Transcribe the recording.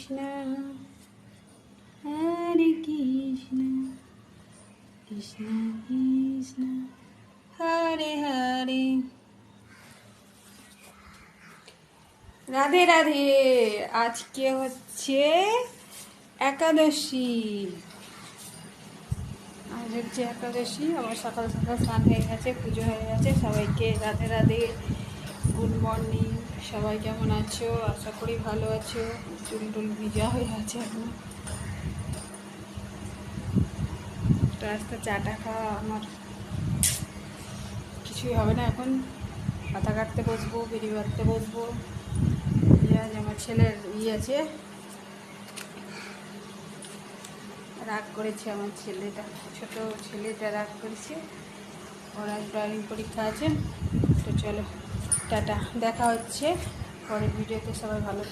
কৃষ্ণ, হরে কৃষ্ণ কৃষ্ণ কৃষ্ণ, হরে হরে। রাধে রাধে, আজকে হচ্ছে একাদশী। আজ হচ্ছে একাদশী আমার সকাল সকাল স্নান হয়ে গেছে, পুজো হয়ে গেছে, সবাইকে রাধে রাধে, গুড মর্নিং। সবাই কেমন আছো? আশা করি ভালো আছো। চুল টুল ভিজা হয়ে আছে এখন। তো আস্তে চাটা খাওয়া আমার। কিছুই হবে না এখন। পাতা কাটতে বসবো বেরি বাঁধতে বসবো। আজ আমার ছেলের ই আছে। রাগ করেছে আমার ছেলেটা। ছোট ছেলেটা রাগ করেছে। ওর ড্রয়িং পরীক্ষা আছে। তো চলো। টাটা। দেখা হচ্ছে। পরের ভিডিওতে সবাই ভালো